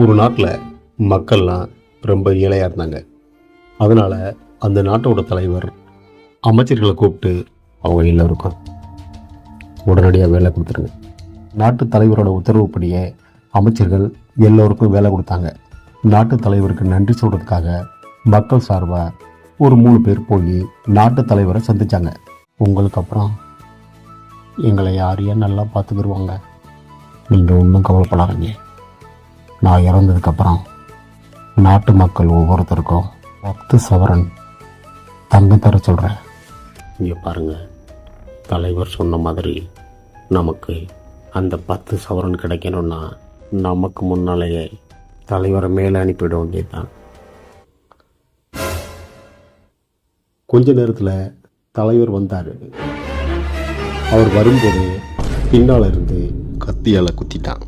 ஒரு நாட்டில் மக்கள்லாம் ரொம்ப ஏழையாக இருந்தாங்க. அதனால் அந்த நாட்டோட தலைவர் அமைச்சர்களை கூப்பிட்டு அவங்க எல்லோருக்கும் உடனடியாக வேலை கொடுத்துருங்க. நாட்டு தலைவரோட உத்தரவுப்படியே அமைச்சர்கள் எல்லோருக்கும் வேலை கொடுத்தாங்க. நாட்டு தலைவருக்கு நன்றி சொல்கிறதுக்காக மக்கள் சார்பாக ஒரு மூணு பேர் போய் நாட்டு தலைவரை சந்தித்தாங்க உங்களுக்கு அப்புறம் எங்களை யாரையும் நல்லா பார்த்துக்கிடுவாங்க நீங்கள் ஒன்றும் கவலைப்படாதீங்க. நான் இறந்ததுக்கப்புறம் நாட்டு மக்கள் ஒவ்வொருத்தருக்கும் பத்து சவரன். தங்க தர சொல்கிறேன் இங்கே பாருங்கள் தலைவர் சொன்ன மாதிரி நமக்கு அந்த பத்து சவரன் கிடைக்கணும்னா நமக்கு முன்னாலேயே தலைவரை மேலே அனுப்பிவிட வேண்டியதுதான். கொஞ்ச நேரத்தில் தலைவர் வந்தார். அவர் வரும்போது பின்னால் இருந்து கத்தியால் குத்திட்டான்.